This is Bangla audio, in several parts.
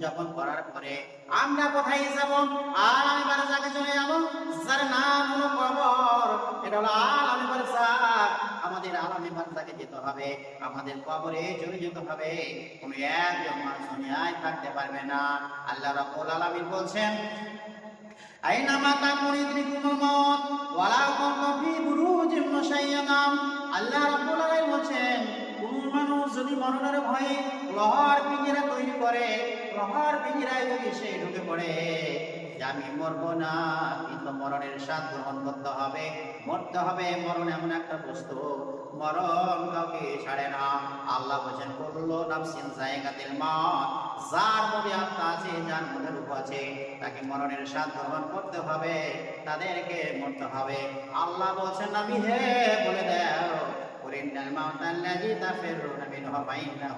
যখন করার পরে আমরা কোথায় যাব? আর আমি চলে যাব? যার নাম হলো কবর। এটা হলো আল আমি বারাজাক আমাদের আলামী বারাজাকে যেতে হবে। আমাদের কবরে চলে যেতে হবে। কোন একজন মানুষ দুনিয়ায় থাকতে পারবে না। আল্লাহ রাব্বুল আলামিন বলছেন আইনামা তাকুন ইদরিকুমুল মাউত ওয়ালা আল্লাহ রাব্বুল আলামিন বলছেন, কোন মানুষ যদি মরণের ভয়ে লোহার পিঞ্জিরা তৈরি করে লোহার পিঞ্জিরায় যদি সে ঢুকে পড়ে আমি মরবো না কিন্তু মরণের স্বাদ গ্রহণ করতে হবে। মরতে হবে, মরণ এমন একটা বস্তু। মরণ কাউকে ছাড়ে না। আল্লাহ বলছেন করল নাফসিন জায়গাতিল মত যার মধ্যে আত্মা আছে, যার মধ্যে রূপ আছে, তাকে মরণের স্বাদ গ্রহণ করতে হবে, তাদেরকে মরতে হবে। আল্লাহ বলছেন, আমি হে বলে দাও قل إن الموت الذي تفرون منه فإنه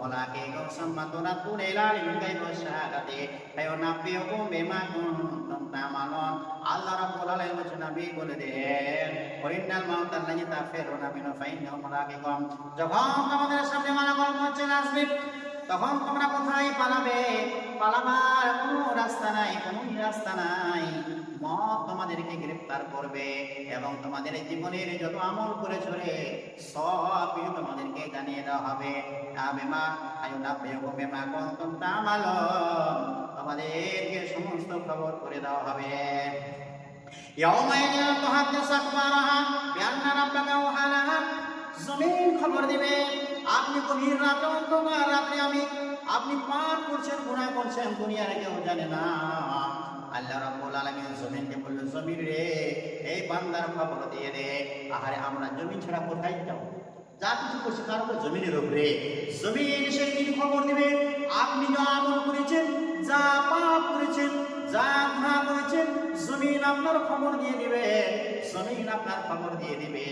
ملاقيكم ثم تردون إلى علم الغيب والشهادة فينبئكم بما كنتم تعملون আল্লাহ রাব্বুল আলামিন বলেছেন নবী বলে দেন করিনাল মাউত আল্লাযী তাফিরুনা মিনহু ফাইন্নাহু মুলাকিকুম যখন তোমাদের সামনে মালাকুল মউত চলে আসবে তখন তোমরা কোথায় পালাবে পালাবার কোনো রাস্তা নাই কোনো রাস্তা নাই মত তোমাদেরকে গ্রেফতার করবে এবং তোমাদের জীবনের যত আমল করে চলে সব কিছু তোমাদেরকে জানিয়ে দেওয়া হবে আবেমা আয়ুনা বেগম বেমা কন্তম তামালন তোমাদেরকে সমস্ত খবর করে দেওয়া হবে يومئذ تحدث أخبارها بأن ربك أوحى لها জমিন খবর দিবে আপনি গভীর রাতে অন্ধকার রাতে আমি আপনি পাপ করছেন গুনাহ করছেন দুনিয়ার কেউ জানে না আল্লাহ রাব্বুল আলামিন জমিনকে বলল জমিন রে, এই বান্দার খবর দিয়ে দে। আহারে, আমরা জমিন ছাড়া কোথায় যাব? যা কিছু করছে তার উপর জমিনের উপরে জমিন সেদিন খবর দিবে? আপনি যা আমল করেছেন, যা পাপ করেছেন, যা গুনাহ করেছেন, জমিন আপনার খবর দিয়ে দিবে। জমিন আপনার খবর দিয়ে দিবে।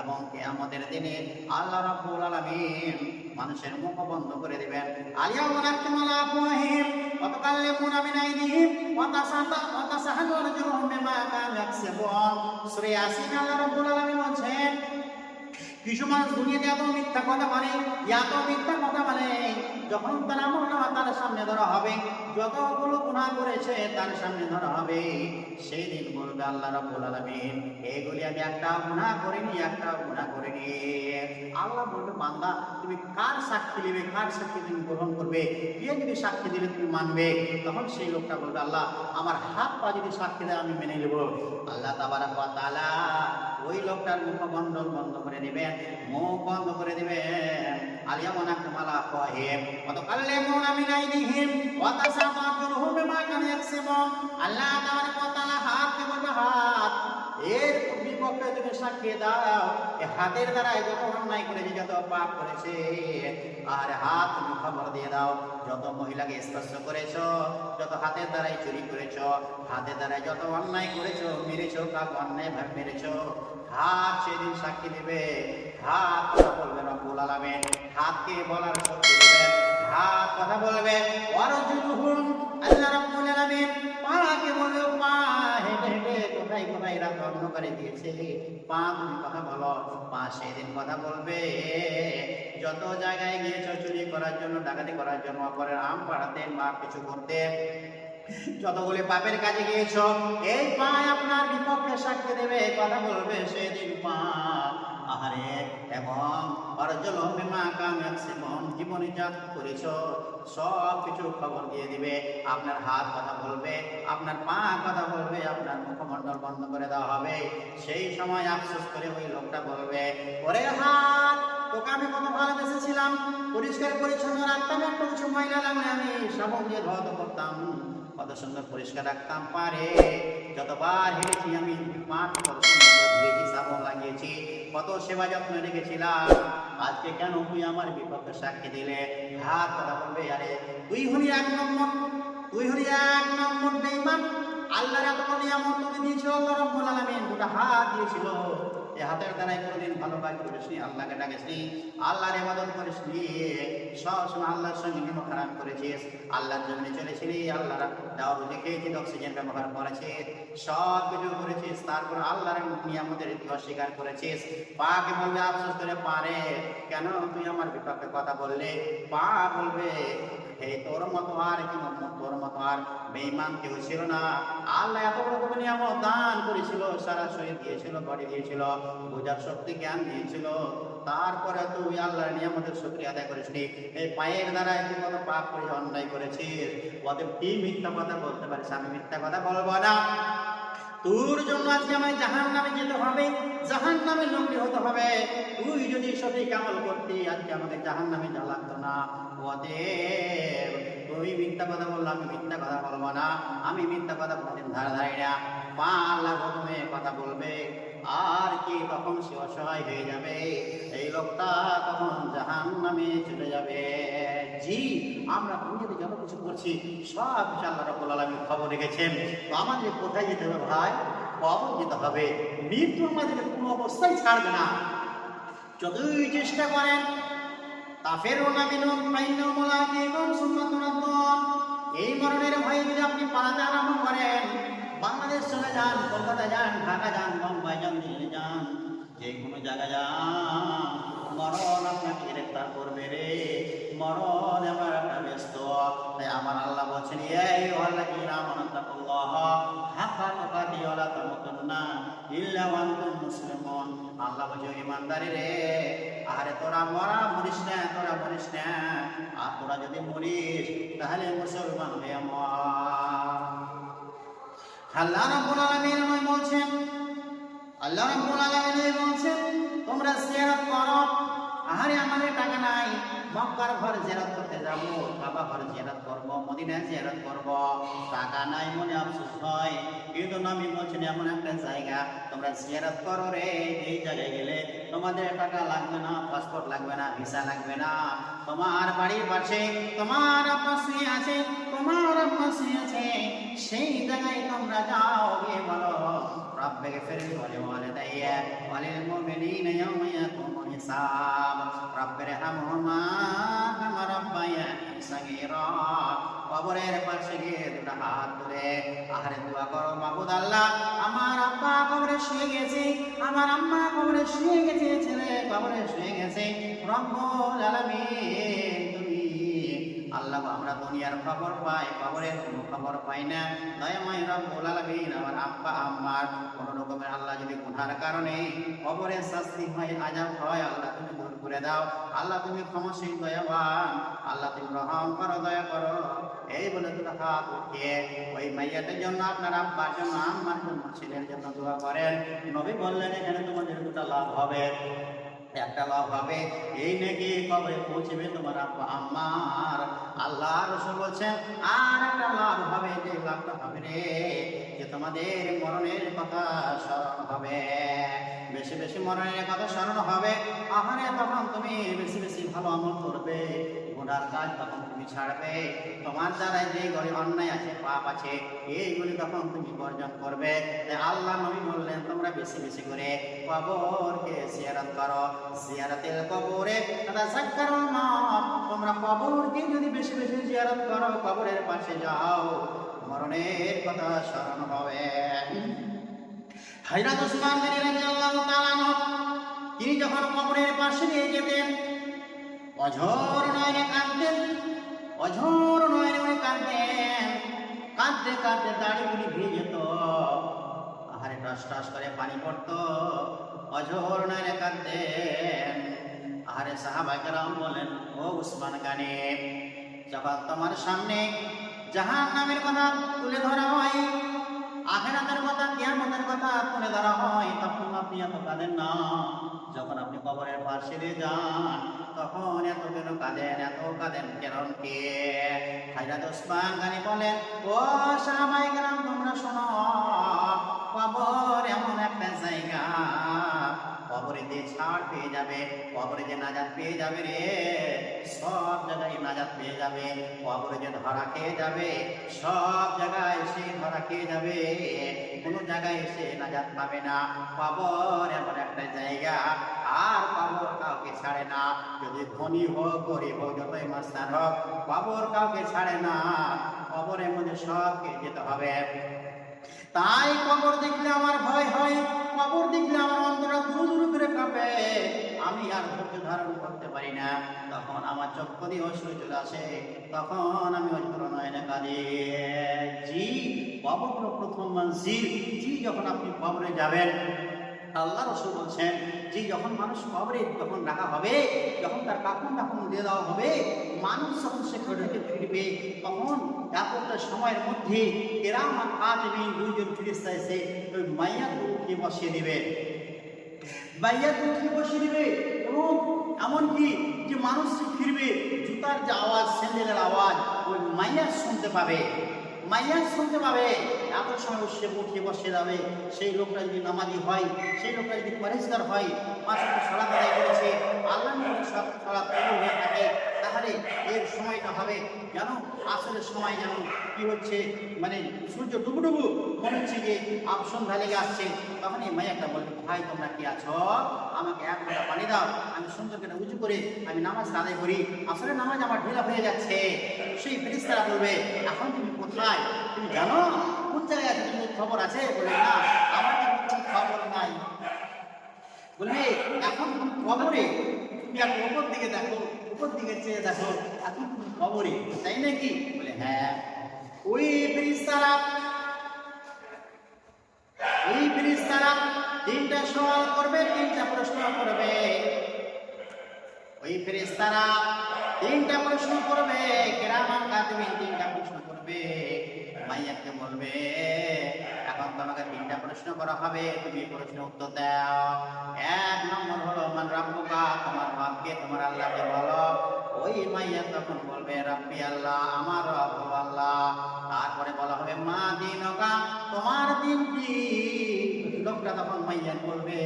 এবং আমাদের দিনে আল্লাহ রাব্বুল আলামিন মানুষের মুখ বন্ধ করে দিবেন। আলিয়া ওয়ালাকুম আলা আফওয়াহিম ওয়া তুকাল্লিমুনা মিন আইদিহিম। ওয়া তাসাদা ওয়া তাসাহাদু আরজুলুহুম বিমা কানু ইয়াকসিবুন। সূরা আল্লাহ রাব্বুল আলামিন বলেন কিছু মানুষ দুনিয়াতে এত মিথ্যা কথা বলে, এত মিথ্যা কথা বলে যখন তার আমল নামা তার সামনে ধরা হবে। যতগুলো গুনাহ করেছে, তার সামনে ধরা হবে। সেই দিন বলবে আল্লাহ রাব্বুল আলামিন। এইগুলি আমি একটা গুনাহ করিনি একটা গুনাহ করিনি আল্লাহ বলবে, বান্দা, তুমি কার সাক্ষী নেবে? কার সাক্ষী তুমি গ্রহণ করবে? কে যদি সাক্ষী দিলে তুমি মানবে? তখন সেই লোকটা বলবে, আল্লাহ, আমার হাত পা যদি সাক্ষী দেয়, আমি মেনে নেব। আল্লাহ তাবারাক ওয়া ওই লোকটার মুখমণ্ডল বন্ধ করে দিবেন, মুখ বন্ধ করে দিবেন। আলিয়া মনা কামালা কহিম কত কাল্লে মুন আমি নাই দিহিম ওয়া তাসাবাতুহু বিমা কান ইয়াকসিবুন আল্লাহ তাবারাক ওয়া তাআলা হাত কে বলবে, হাত। এর বিপক্ষে তুমি সাক্ষী দাও হাতের দ্বারা যত অন্যায় করেছে যত পাপ করেছে, আর হাত তুমি দিয়ে দাও। যত মহিলাকে স্পর্শ করেছ, যত হাতের দ্বারাই চুরি করেছ, হাতের দ্বারাই যত অন্যায় করেছ, মেরেছো, কাউকে অন্যায় ভাবে মেরেছো, হাত সেদিন সাক্ষী দিবে। হাত কথা বলবে রব্বুল আলামিন, হাতকে বলার শক্তি দিবেন হাত কথা বলবে। ওয়ারজুলুহুম অন্ধকারে দিয়েছে। পা, তুমি কথা বলো। পা সেদিন কথা বলবে। যত জায়গায় গিয়েছো চুরি করার জন্য, ডাকাতি করার জন্য, অপরের আম পাড়াতেন বা কিছু করতেন যতগুলি পাপের কাজে গিয়েছ, এই পা আপনার বিপক্ষে সাক্ষী দেবে, কথা বলবে সেদিন পা। আহারে, এবং অর্জন বিমা কাম ম্যাক্সিমাম জীবনে যা করেছ, সব কিছু খবর দিয়ে দিবে, আপনার হাত কথা বলবে, আপনার পা কথা বলবে, আপনার মুখমণ্ডল বন্ধ করে দেওয়া হবে। সেই সময় আফসোস করে ওই লোকটা বলবে, ওরে হাত, তোকে আমি কত ভালোবেসেছিলাম, পরিষ্কার পরিচ্ছন্ন রাখতাম, একটু কিছু ময়লা লাগলে আমি সাবন দিয়ে ধোয়াতে করতাম। কত সুন্দর পরিষ্কার রাখতাম, পারে। যতবার হেরেছি আমি, মাঠ কত সুন্দর সাবন লাগিয়েছি কত সেবা যত্ন রেখেছিলাম। আজকে কেন তুই আমার বিপক্ষে সাক্ষী দিলে? হাত কথা বলবে, আরে, তুই হলি এক নম্বর, তুই হলি এক নম্বর বেইমান। আল্লাহর এত নিয়ামত তুমি দিয়েছ রাব্বুল আলামিন। দুটো হাত দিয়েছিল। এই হাতের দ্বারাই কোনোদিন ভালো কাজ করিসনি, আল্লাহকে ডাকিসনি। আল্লাহর ইবাদত করিসনি। সব সময় আল্লাহর সঙ্গে নিম খারাপ করেছিস। আল্লাহর জন্য চলেছিলি আল্লাহর দাও রুজি খেয়েছিস অক্সিজেন ব্যবহার করেছিস। সব কিছু করেছিস, তারপর আল্লাহর নিয়ামতের অস্বীকার করেছিস। পাকে বলবে, আফসোস করে, পারে। কেন? তুই আমার বিপক্ষে কথা বললে। পা বলবে এই তোর মতো আর কি তোর মতো আর বেঈমান কেউ ছিল না। আল্লাহ এত বড় বড় নিয়ামত দান করেছিল, সারা শরীর দিয়েছিল বডি দিয়েছিল, বোঝার শক্তি, জ্ঞান দিয়েছিল। তারপরে তুই আল্লাহর নিয়ামতের শুকরিয়া আদায় করিসনি এই পায়ের দ্বারা তুই কত পাপ করে অন্যায় করেছিস। ওদের কি মিথ্যা কথা বলতে পারিস? আমি মিথ্যা কথা বলব না। তোর জন্য আজকে আমায় জাহান নামে যেতে হবে। জাহান নামে লগ্নি হতে হবে। তুই যদি সঠিক আমল করতি, আজকে আমাকে জাহান নামে যা না। অতএব তুই মিথ্যা কথা বলল আমি মিথ্যা কথা বলব না। আমি মিথ্যা কথা বলতেন ধার ধারি না। পাল্লা প্রথমে কথা বলবে। আর কি তখন সে অসহায় হয়ে যাবে? এই লোকটা তখন জাহান নামে চলে যাবে? জি, আমরা দুনিয়াতে যত কিছু করছি, সব কিছু আল্লাহ রাব্বুল আলামিন খবর রেখেছেন। তো আমাদের কোথায় যেতে হবে ভাই? কবর যেতে হবে? মৃত্যু আমাদের কোনো অবস্থায় ছাড়বে না। যতই চেষ্টা করেন তাফেরুনা মিনুম ফাইন্নাহু মুলাকিকুম সুম্মা তুরাদ্দুন এই মরণের ভয়ে যদি আপনি পালাতে আরম্ভ করেন, বাংলাদেশ চলে যান, কলকাতা যান, ঢাকা যান বোম্বাই যান, দিল্লি যান, যে কোনো জায়গা যান। মরণ আপনাকে গ্রেফতার করবে রে। মরণ আমার একটা ব্যস্ত। তাই আমার আল্লাহ বলছেন, এই আল্লাহ কি নাম আনন্দাকুল্লাহ হাক্কা তুকাতি ওয়ালা তামুতুন্না ইল্লা ওয়া আনতুম মুসলিমুন। আল্লাহ বলছে ইমানদারি রে আরে তোরা মরা মরিস না, তোরা মরিস না। আর তোরা যদি মরিস, তাহলে মুসলমান হয়ে আল্লাহ রাব্বুল আলামিন আমায় বলছেন, আল্লাহ রাব্বুল আলামিন বলছেন, তোমরা জিয়ারত করো। আহারে, আমাদের টাকা নাই। মক্কার ঘর জিয়ারত করতে যাব কাবা ঘর জিয়ারত করব মদিনা জিয়ারত করব টাকা নাই মনে আফসোস হয় কিন্তু নবী বলছেন এমন একটা জায়গা তোমরা জিয়ারত করো রে এই জায়গায় গেলে তোমাদের টাকা লাগবে না পাসপোর্ট লাগবে না ভিসা লাগবে না তোমার বাড়ির পাশে তোমার আব্বা শুয়ে আছে তোমার আব্বা শুয়ে আছে সেই জায়গায় তোমরা যাও গিয়ে বলো رب اغفر لي ولوالدي وللمؤمنين يوم يقوم الحساب رب ارحمهما كما সাগীরা কবরের পাশে গিয়ে দুটা হাত ধরে আহারে দোয়া করো, মাবুদ আল্লাহ। আমার আব্বা কবরে শুয়ে গেছে, আমার আম্মা কবরে শুয়ে গেছে, ছেলে কবরে শুয়ে গেছে। রব্বুল আলামিন আল্লাহ আমরা দুনিয়ার খবর পাই, খবরের কোনো খবর পাই না। দয়াময় রব্বুল আলামিন আমার আব্বা, আম্মার কোন রকমের আল্লাহ যদি গুনার কারণে খবরের শাস্তি হয়, আজাব হয়, আল্লাহ তুমি দূর করে দাও। আল্লাহ তুমি ক্ষমাশীল, দয়াবান। আল্লাহ তুমি রহম করো, দয়া করো। এই বলে দুটো হাত উঠিয়ে ওই মাইয়াদের জন্য, আপনার আব্বার জন্য, আম্মার জন্য, ছেলের জন্য দোয়া করেন। নবী বললেন, এখানে তোমাদের দুটো লাভ হবে। একটা লাভ হবে। এই নাকি কবরে পৌঁছবে তোমার আব্বা আম্মার? আল্লাহ রসুল বলছেন, আর একটা লাভ হবে যে লাভটা হবে রে, যে তোমাদের মরণের কথা স্মরণ হবে। বেশি বেশি মরণের কথা স্মরণ হবে। আহারে, তখন তুমি বেশি বেশি ভালো আমল করবে। গুনার কাজ তখন তুমি ছাড়বে। তোমার দ্বারা যে ঘরে অন্যায় আছে, পাপ আছে, এইগুলি তখন তুমি বর্জন করবে। আল্লাহ নবী বললেন, তোমরা বেশি বেশি করে কবরকে জিয়ারত করো। জিয়ারতের কবরে তোমরা কবরকে যদি বেশি বেশি জিয়ারত করো, কবরের পাশে যাও। মরণের কথা স্মরণ হবে। রাদিয়াল্লাহু তাআলা তিনি যখন কবরের পাশে নিয়ে যেতেন, অঝোর নয়নে কাঁদতেন, অঝোর নয়নে উনি কাঁদতেন। কাঁদতে কাঁদতে দাড়িগুলি ভিজে যেত আহারে টাস টাস করে পানি পড়তো, অঝোর নয়নে কাঁদতেন। আহারে সাহাবাকেরাম বলেন, ও উসমান গানে, যখন তোমার সামনে জাহান নামের কথা তুলে ধরা হয়, আখেরাতের কথা, কিয়ামতের কথা তুলে ধরা হয়, তখন আপনি এত কাঁদেন না। যখন আপনি কবরের পাশে যান, তখন এত কেন কাঁদেন, এত কাঁদেন কেন কে? হাজরত ওসমান গানি বলেন, ও সাহাবাই গেলাম তোমরা শোনো, কবর এমন একটা জায়গা কবরে যে ছাড় পেয়ে যাবে কবরে যে নাজাত পেয়ে যাবে রে। সব জায়গায় নাজাত পেয়ে যাবে কবরে যে ধরা খেয়ে যাবে, সব জায়গায় সে ধরা খেয়ে যাবে। কোনো জায়গায় সে নাজাত পাবে না। কবর এমন একটা জায়গা, আর কবর কাউকে ছাড়ে না। যদি ধনী হোক, গরিব হোক, যতই মাস্টার হোক, কবর কাউকে ছাড়ে না। কবরের মধ্যে সবকে যেতে হবে। তাই কবর দেখলে আমার ভয় হয়, কবর দেখলে আমার অন্তরা দূর দূর করে কাঁপে। আমি আর ধৈর্য ধারণ করতে পারি না। তখন আমার চক্ষু দিয়ে অসুর চলে আসে। তখন আমি ওই নয়নে কাঁদি। জি কবর প্রথম মানসির জি, যখন আপনি কবরে যাবেন আল্লাহ রসুল বলছেন যে যখন মানুষ কবরে যখন রাখা হবে, যখন তার কাপড় টাপড় দিয়ে দেওয়া হবে, মানুষ যখন সেখানে থেকে ফিরবে, তখন এতটা সময়ের মধ্যে এরা আমার কাজ নেই দুইজন ফিরিস্তা এসে ওই মাইয়া উঠিয়ে বসিয়ে দেবে। মাইয়া উঠিয়ে বসিয়ে দিবে এবং এমনকি যে মানুষ ফিরবে, জুতার যে আওয়াজ স্যান্ডেলের আওয়াজ, ওই মাইয়া শুনতে পাবে। মাইয়া শুনতে পাবে। এত সময় সে উঠিয়ে বসে যাবে। সেই লোকটা যদি নামাজি হয়, সেই লোকটা যদি পরিষ্কার হয় মাসে সলাপ আদায় করেছে। আল্লাহ সারা হয়ে থাকে। তাহলে এর সময়টা হবে যেন আসলে সময় যেন কি হচ্ছে মানে সূর্য ডুবু ডুবু মনে হচ্ছে যে আপ সন্ধ্যা লেগে আসছে। তখন এই মাইয়াটা বলবে ভাই, তোমরা কি আছো? আমাকে এক ঘণ্টা পানি দাও, আমি সুন্দর উঁচু করে আমি নামাজ আদায় করি। আসলে নামাজ আমার ঢিলা হয়ে যাচ্ছে। সেই ফেরিস্তারা বলবে, এখন তুমি কোথায়? তুমি জানো? কোন জায়গায় তুমি খবর আছে? বলে, না, আমার খবর নাই। বলবে, এখন খবরে তুমি আর উপর দিকে দেখো উপর দিকে চেয়ে দেখো এখন তুমি খবরে? তাই নাকি? বলে হ্যাঁ। ওই ফেরিস্তারা ওই ফেরিস্তারা তিনটা সওয়াল করবে, তিনটা প্রশ্ন করবে। ওই ফেরেশতারা তিনটা প্রশ্ন করবে কেরামান কাতিবিন তিনটা প্রশ্ন করবে। মাইয়াকে বলবে, এখন তোমাকে তিনটা প্রশ্ন করা হবে, তুমি প্রশ্ন উত্তর দাও। এক নম্বর হলো, মান রাব্বুকা? তোমার রবকে তোমার আল্লাহকে বলো। ওই মাইয়া তখন বলবে, রাব্বি আল্লাহ, আমার রব আল্লাহ। তারপরে বলা হবে, মা দিনকা, তোমার দিন কি লোকটা তখন মাইয়া বলবে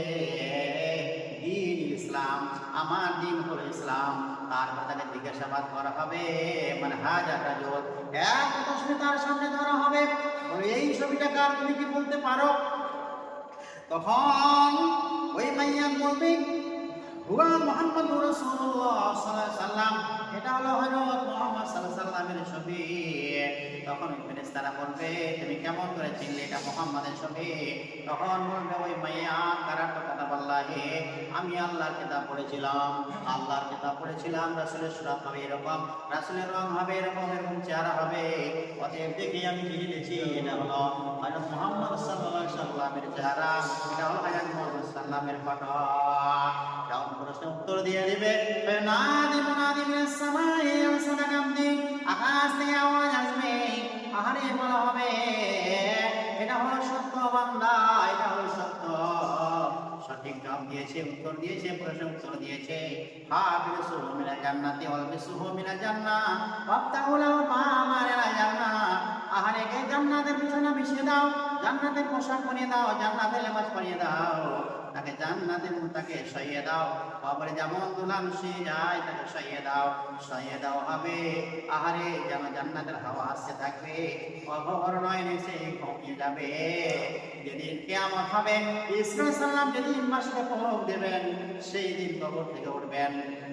দিন ইসলাম, আমার দিন হলো ইসলাম। তারপর তাকে জিজ্ঞাসাবাদ করা হবে মানে হাজার রাজল এক প্রশ্নে তার সামনে ধরা হবে। এই ছবিটা কার? তুমি কি বলতে পারো? তখন ওই মাইয়া বলবে, হুয়া মোহাম্মদ রাসূলুল্লাহ সাল্লাল্লাহু আলাইহি সাল্লাম এটা হলো হযরত মুহাম্মদ সাল্লাল্লাহু আলাইহি সাল্লামের আমি আল্লাহর কিতাব পড়েছিলাম, আল্লাহর কিতাব পড়েছিলাম, রাসূলের সুরাত হবে এরকম, রাসূলের রং হবে এরকম এরকম চেহারা হবে। অতএব দেখে আমি নিয়েছি এটা হলো মুহাম্মদ সাল্লামের চেহারা, এটা হলো মুহাম্মদ সাল্লামের ফটো যখন প্রশ্ন উত্তর দিয়ে দিবে। নাদি মুনাদি আকাশ থেকে আওয়াজ আসবে আহারে বলা হবে। এটা হলো সত্য বান্দা এটা হলো সত্য। সঠিক জবাব দিয়েছে, উত্তর দিয়েছে প্রশ্ন উত্তর দিয়েছে। সুহু মিনা জান্নাতি ওয়াল বিসুহু মিনা আহারে কে জান্নাতের বিছানা বিছিয়ে দাও, জান্নাতের পোশাক পরিয়ে দাও, জান্নাতের লেবাস পরিয়ে দাও। তাকে জান্নাতের তাকে সইয়ে দাও। কবরে যেমন দুলাম সে যায় তাকে সইয়ে দাও। সইয়ে দাও হবে। আহারে, যেন জান্নাতের হাওয়া আসতে থাকবে। অভবর নয় সে কমিয়ে যাবে। যেদিন কেমন হবে ইসরা সাল্লাম যেদিন মাসকে পলক দেবেন, সেই দিন কবর থেকে উঠবেন।